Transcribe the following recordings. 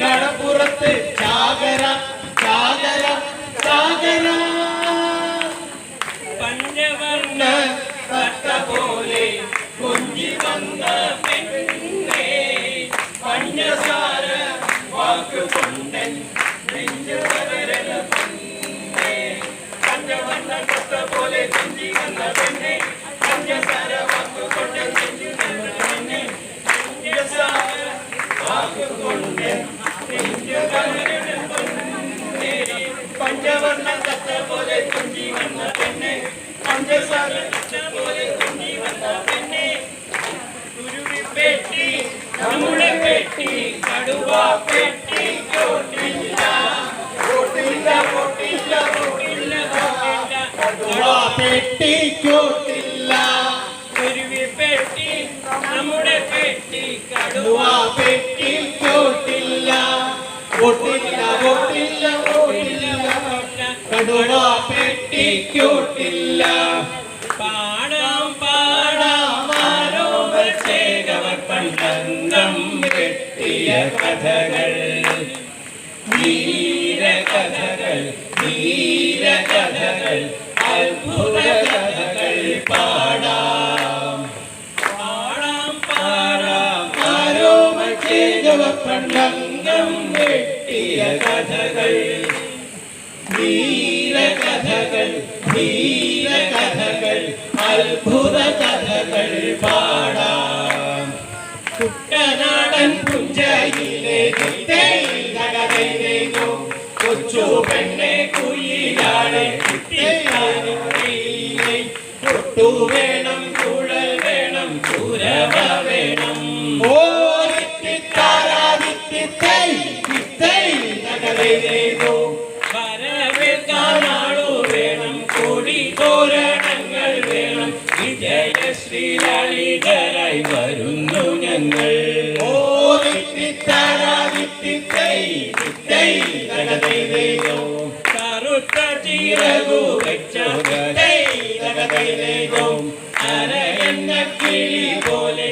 കടപ്പുറത്ത് ചാകര ചാകര ചാകര. പഞ്ചവർണ തട്ട പോലെ കൊഞ്ചി വന്ന പെണ്ണേ. പഞ്ചസാര വാക്കുകൊണ്ട് നെഞ്ചു പകരല പെണ്ണേ പഞ്ചവർണ തട്ട പോലെ പെണ്ണേ കുരുവി പെട്ടി നമ്മുടെ പെട്ടി കടുവ പെട്ടി ചോട്ടില്ല കെട്ടിയ കഥകൾ വീരകഥകൾ വീരകഥകൾ അത്ഭുത കഥകൾ പാടാം. പാടാം പാടാം. ആരോമ ചേകവ പണ്ടംഗം വെട്ടിയ കഥകൾ വീരകഥകൾ വീരകഥകൾ അത്ഭുത കഥകൾ പാടാം. കുട്ടനാടൻ പുഞ്ചയിലെ കൊച്ചു പെണ്ണെ കുയിലാളെ ഒട്ടു വേണം കുഴൽ വേണം കുരവ വേണം. ഓ വരവേൽക്കാനാളു വേണം കോടി തോരണങ്ങൾ വേണം. വിജയശ്രീലാളിതരായി വരുന്നു ഞങ്ങൾ. ഓ കറുത്ത ചിറകു വെച്ച അരയന്ന കിളി പോലെ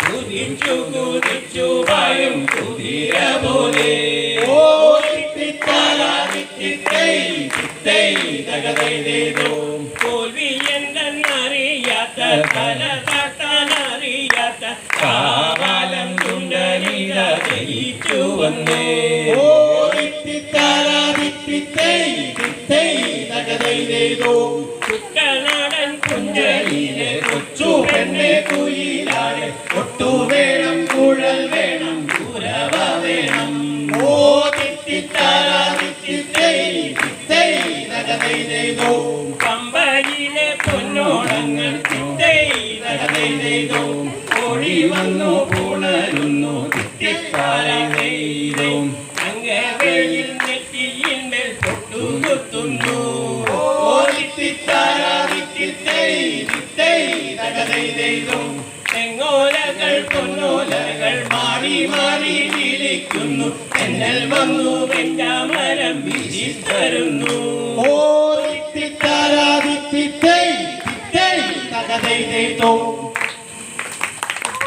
കുതിച്ചു കുതിച്ചു വായും കുതിര പോലെ. തോൽവി എന്തെന്നറിയാത്ത തല തട്ടാനറിയാത്ത കാവാലം തുണ്ടലിത ജയിച്ചു വന്നേ കുട്ടനാടൻ കുഞ്ചലിലെ കൊച്ചു പെണ്ണെ കുയിലാടെ ഒട്ടു വേണം കുഴൽ വേണം കുരവ വേണം ഓ തിത്തിത്താരാ തിത്തിത്തൈ തിത്തൈ തകതൈതൈതോ പമ്പയിലെ പൊന്നോടങ്ങൾ തകതൈതൈതോ ഓടി വന്നു പുണരുന്നു തിത്തിത്താരൈതൈതോ അങ്ങവയിൽ നെറ്റിയിന്മേൽ തകതൈതൈതോ തെങ്ങോലകൾ പൊന്നോലകൾ മാറി മാറി വിളിക്കുന്നു. എന്നൽ വന്നു വെഞ്ചാമരം വീശിത്തരുന്നു ഓ തിത്തിത്താരാ തിത്തിത്തൈ തിത്തൈ തകതൈതൈതോ